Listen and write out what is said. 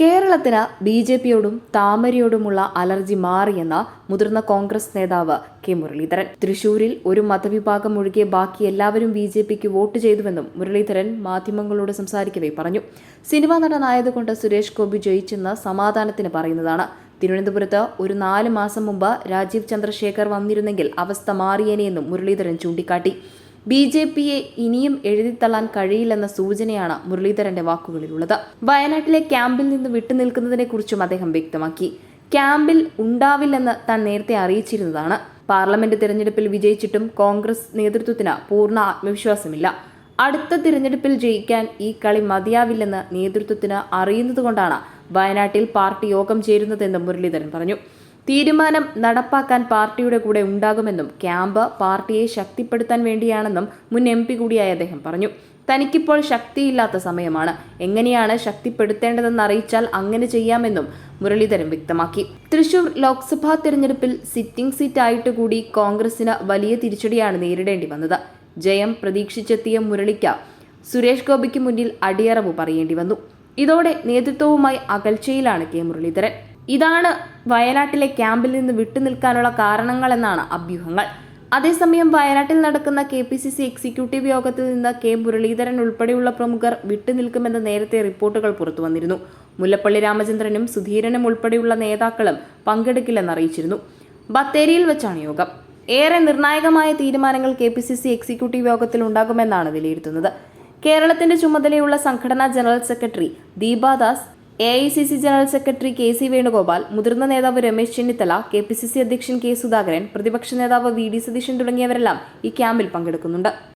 കേരളത്തിന് ബി ജെ പിയോടും താമരയോടുമുള്ള അലർജി മാറിയെന്ന മുതിർന്ന കോൺഗ്രസ് നേതാവ് കെ മുരളീധരൻ. തൃശൂരിൽ ഒരു മതവിഭാഗം ഒഴികെ ബാക്കി എല്ലാവരും ബി ജെ പിക്ക് വോട്ട് ചെയ്തുവെന്നും മുരളീധരൻ മാധ്യമങ്ങളോട് സംസാരിക്കവേ പറഞ്ഞു. സിനിമാ നടനായതുകൊണ്ട് സുരേഷ് ഗോപി ജയിച്ചെന്ന് സമാധാനത്തിന് പറയുന്നതാണ്. തിരുവനന്തപുരത്ത് ഒരു നാല് മാസം മുമ്പ് രാജീവ് ചന്ദ്രശേഖർ വന്നിരുന്നെങ്കിൽ അവസ്ഥ മാറിയേനെയെന്നും മുരളീധരൻ ചൂണ്ടിക്കാട്ടി. ബി ജെ പിയെ ഇനിയും എഴുതിത്തള്ളാൻ കഴിയില്ലെന്ന സൂചനയാണ് മുരളീധരന്റെ വാക്കുകളിലുള്ളത്. വയനാട്ടിലെ ക്യാമ്പിൽ നിന്ന് വിട്ടുനിൽക്കുന്നതിനെക്കുറിച്ചും അദ്ദേഹം വ്യക്തമാക്കി. ക്യാമ്പിൽ ഉണ്ടാവില്ലെന്ന് താൻ നേരത്തെ അറിയിച്ചിരുന്നതാണ്. പാർലമെന്റ് തിരഞ്ഞെടുപ്പിൽ വിജയിച്ചിട്ടും കോൺഗ്രസ് നേതൃത്വത്തിന് പൂർണ ആത്മവിശ്വാസമില്ല. അടുത്ത തിരഞ്ഞെടുപ്പിൽ ജയിക്കാൻ ഈ കളി മതിയാവില്ലെന്ന് നേതൃത്വത്തിന് അറിയുന്നതുകൊണ്ടാണ് വയനാട്ടിൽ പാർട്ടി യോഗം ചേരുന്നതെന്നും മുരളീധരൻ പറഞ്ഞു. തീരുമാനം നടപ്പാക്കാൻ പാർട്ടിയുടെ കൂടെ ഉണ്ടാകുമെന്നും ക്യാമ്പ് പാർട്ടിയെ ശക്തിപ്പെടുത്താൻ വേണ്ടിയാണെന്നും മുൻ എം പി കൂടിയായ അദ്ദേഹം പറഞ്ഞു. തനിക്കിപ്പോൾ ശക്തിയില്ലാത്ത സമയമാണ്. എങ്ങനെയാണ് ശക്തിപ്പെടുത്തേണ്ടതെന്ന് അറിയിച്ചാൽ അങ്ങനെ ചെയ്യാമെന്നും മുരളീധരൻ വ്യക്തമാക്കി. തൃശൂർ ലോക്സഭാ തെരഞ്ഞെടുപ്പിൽ സിറ്റിംഗ് സീറ്റായിട്ട് കൂടി കോൺഗ്രസിന് വലിയ തിരിച്ചടിയാണ് നേരിടേണ്ടി വന്നത്. ജയം പ്രതീക്ഷിച്ചെത്തിയ മുരളിക്ക് സുരേഷ് ഗോപിക്ക് മുന്നിൽ അടിയറവ് പറയേണ്ടി വന്നു. ഇതോടെ നേതൃത്വവുമായി അകൽച്ചയിലാണ് കെ മുരളീധരൻ. ഇതാണ് വയനാട്ടിലെ ക്യാമ്പിൽ നിന്ന് വിട്ടുനിൽക്കാനുള്ള കാരണങ്ങളെന്നാണ് അഭ്യൂഹങ്ങൾ. അതേസമയം വയനാട്ടിൽ നടക്കുന്ന K P C C executive യോഗത്തിൽ നിന്ന് കെ മുരളീധരൻ ഉൾപ്പെടെയുള്ള പ്രമുഖർ വിട്ടുനിൽക്കുമെന്ന് നേരത്തെ റിപ്പോർട്ടുകൾ പുറത്തു വന്നിരുന്നു. മുല്ലപ്പള്ളി രാമചന്ദ്രനും സുധീരനും ഉൾപ്പെടെയുള്ള നേതാക്കളും പങ്കെടുക്കില്ലെന്ന് അറിയിച്ചിരുന്നു ബത്തേരിയിൽ വെച്ചാണ് യോഗം. ഏറെ നിർണായകമായ തീരുമാനങ്ങൾ K P C C executive യോഗത്തിൽ ഉണ്ടാകുമെന്നാണ് വിലയിരുത്തുന്നത്. കേരളത്തിന്റെ ചുമതലയുള്ള സംഘടനാ general secretary Deepa Das A I C C general secretary K C Venugopal മുതിർന്ന നേതാവ് Ramesh Chennithala K P C C അധ്യക്ഷൻ കെ സുധാകരൻ പ്രതിപക്ഷ നേതാവ് വി ഡി സതീശൻ തുടങ്ങിയവരെല്ലാം ഈ ക്യാമ്പിൽ പങ്കെടുക്കുന്നുണ്ട്.